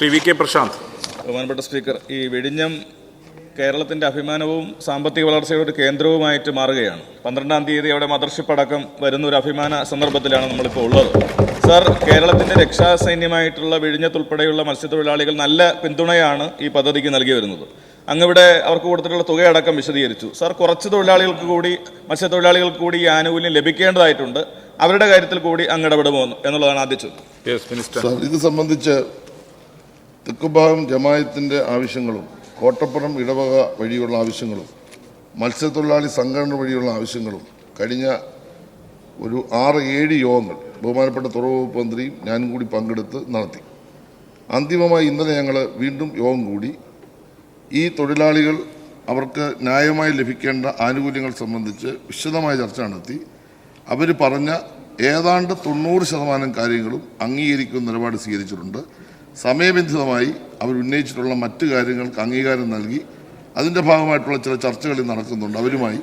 Shri V K Prashant. ബഹുമാനപ്പെട്ട speaker ഈ വെടിഞ്ഞം കേരളത്തിന്റെ അഭിമാനവും സാമ്പത്തിക വളർച്ചയുടെ ഒരു കേന്ദ്രവുമായിട്ട് മാറുകയാണ്. പന്ത്രണ്ടാം തീയതി അവിടെ മദർഷിപ്പ് അടക്കം വരുന്ന ഒരു അഭിമാന സന്ദർഭത്തിലാണ് നമ്മളിപ്പോൾ ഉള്ളത്. സർ കേരളത്തിന്റെ രക്ഷാസൈന്യമായിട്ടുള്ള വിഴിഞ്ഞത്തുൾപ്പെടെയുള്ള മത്സ്യത്തൊഴിലാളികൾ നല്ല പിന്തുണയാണ് ഈ പദ്ധതിക്ക് നൽകി വരുന്നത്. അങ്ങിവിടെ അവർക്ക് കൊടുത്തിട്ടുള്ള തുകയടക്കം വിശദീകരിച്ചു. സർ കുറച്ച് തൊഴിലാളികൾക്ക് കൂടി മത്സ്യത്തൊഴിലാളികൾക്ക് കൂടി ഈ ആനുകൂല്യം ലഭിക്കേണ്ടതായിട്ടുണ്ട്. അവരുടെ കാര്യത്തിൽ കൂടി അങ്ങ് ഇടപെടുമോ എന്നുള്ളതാണ് ആദ്യ ചോദ്യം. യെസ് മിനിസ്റ്റർ സാർ ഇത് സംബന്ധിച്ച് തെക്കുഭാഗം ജമായത്തിന്റെ ആവശ്യങ്ങളും കോട്ടപ്പുറം ഇടവക വഴിയുള്ള ആവശ്യങ്ങളും മത്സ്യത്തൊഴിലാളി സംഘടന വഴിയുള്ള ആവശ്യങ്ങളും കഴിഞ്ഞ ഒരു ആറ് ഏഴ് യോഗങ്ങൾ ബഹുമാനപ്പെട്ട തുറവകുപ്പ് മന്ത്രിയും ഞാനും കൂടി പങ്കെടുത്ത് നടത്തി. അന്തിമമായി ഇന്നലെ ഞങ്ങൾ വീണ്ടും യോഗം കൂടി. ഈ തൊഴിലാളികൾ അവർക്ക് ന്യായമായി ലഭിക്കേണ്ട ആനുകൂല്യങ്ങൾ സംബന്ധിച്ച് വിശദമായ ചർച്ച നടത്തി. അവർ പറഞ്ഞ ഏതാണ്ട് തൊണ്ണൂറ് ശതമാനം കാര്യങ്ങളും അംഗീകരിക്കുന്ന നിലപാട് സ്വീകരിച്ചിട്ടുണ്ട്. സമയബന്ധിതമായി അവർ ഉന്നയിച്ചിട്ടുള്ള മറ്റു കാര്യങ്ങൾക്ക് അംഗീകാരം നൽകി അതിന്റെ ഭാഗമായിട്ടുള്ള ചില ചർച്ചകൾ നടക്കുന്നുണ്ട്. അവരുമായി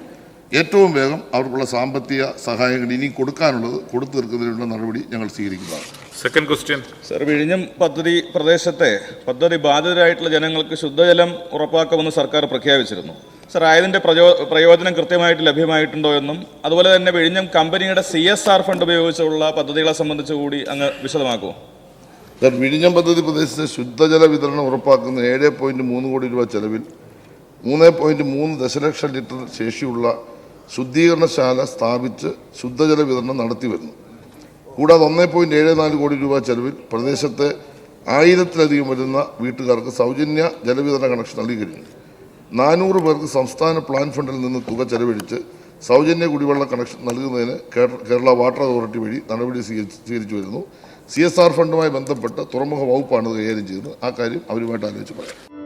ഏറ്റവും വേഗം അവർക്കുള്ള സാമ്പത്തിക സഹായങ്ങൾ ഇനി കൊടുക്കാനുള്ളത് കൊടുത്തു തീർക്കുന്നതിനുള്ള നടപടി ഞങ്ങൾ സ്വീകരിക്കുന്നതാണ് സെക്കൻഡ് ക്വസ്റ്റ്യൻ സർ വിഴിഞ്ഞം പദ്ധതി പ്രദേശത്തെ പദ്ധതി ബാധിതരായിട്ടുള്ള ജനങ്ങൾക്ക് ശുദ്ധജലം ഉറപ്പാക്കുമെന്ന് സർക്കാർ പ്രഖ്യാപിച്ചിരുന്നു. സർ ആയതിന്റെ പ്രചോ പ്രയോജനം കൃത്യമായിട്ട് ലഭ്യമായിട്ടുണ്ടോ എന്നും അതുപോലെ തന്നെ വിഴിഞ്ഞം കമ്പനിയുടെ സി എസ് ആർ ഫണ്ട് ഉപയോഗിച്ചുള്ള പദ്ധതികളെ സംബന്ധിച്ച് കൂടി അങ്ങ് വിശദമാക്കുമോ വിഴിഞ്ഞം പദ്ധതി പ്രദേശത്തെ ശുദ്ധജല വിതരണം ഉറപ്പാക്കുന്ന ഏഴ് പോയിന്റ് മൂന്ന് കോടി രൂപ ചെലവിൽ മൂന്ന് പോയിന്റ് മൂന്ന് ദശലക്ഷം ലിറ്റർ ശേഷിയുള്ള ശുദ്ധീകരണശാല സ്ഥാപിച്ച് ശുദ്ധജല വിതരണം നടത്തി വരുന്നു. കൂടാതെ ഒന്ന് പോയിന്റ് ഏഴ് നാല് കോടി രൂപ ചെലവിൽ പ്രദേശത്തെ ആയിരത്തിലധികം വരുന്ന വീട്ടുകാർക്ക് സൗജന്യ ജലവിതരണ കണക്ഷൻ നൽകി കഴിഞ്ഞു നാനൂറ് പേർക്ക് സംസ്ഥാന പ്ലാൻ ഫണ്ടിൽ നിന്ന് തുക ചെലവഴിച്ച് സൗജന്യ കുടിവെള്ള കണക്ഷൻ നൽകുന്നതിന് കേരള വാട്ടർ അതോറിറ്റി വഴി നടപടി സ്വീകരിച്ചു വരുന്നു. സി എസ് ആർ ഫണ്ടുമായി ബന്ധപ്പെട്ട് തുറമുഖ വകുപ്പാണ് കൈകാര്യം ചെയ്യുന്നത് ആ കാര്യം അവരുമായിട്ട് ആലോചിച്ച് പറയാം.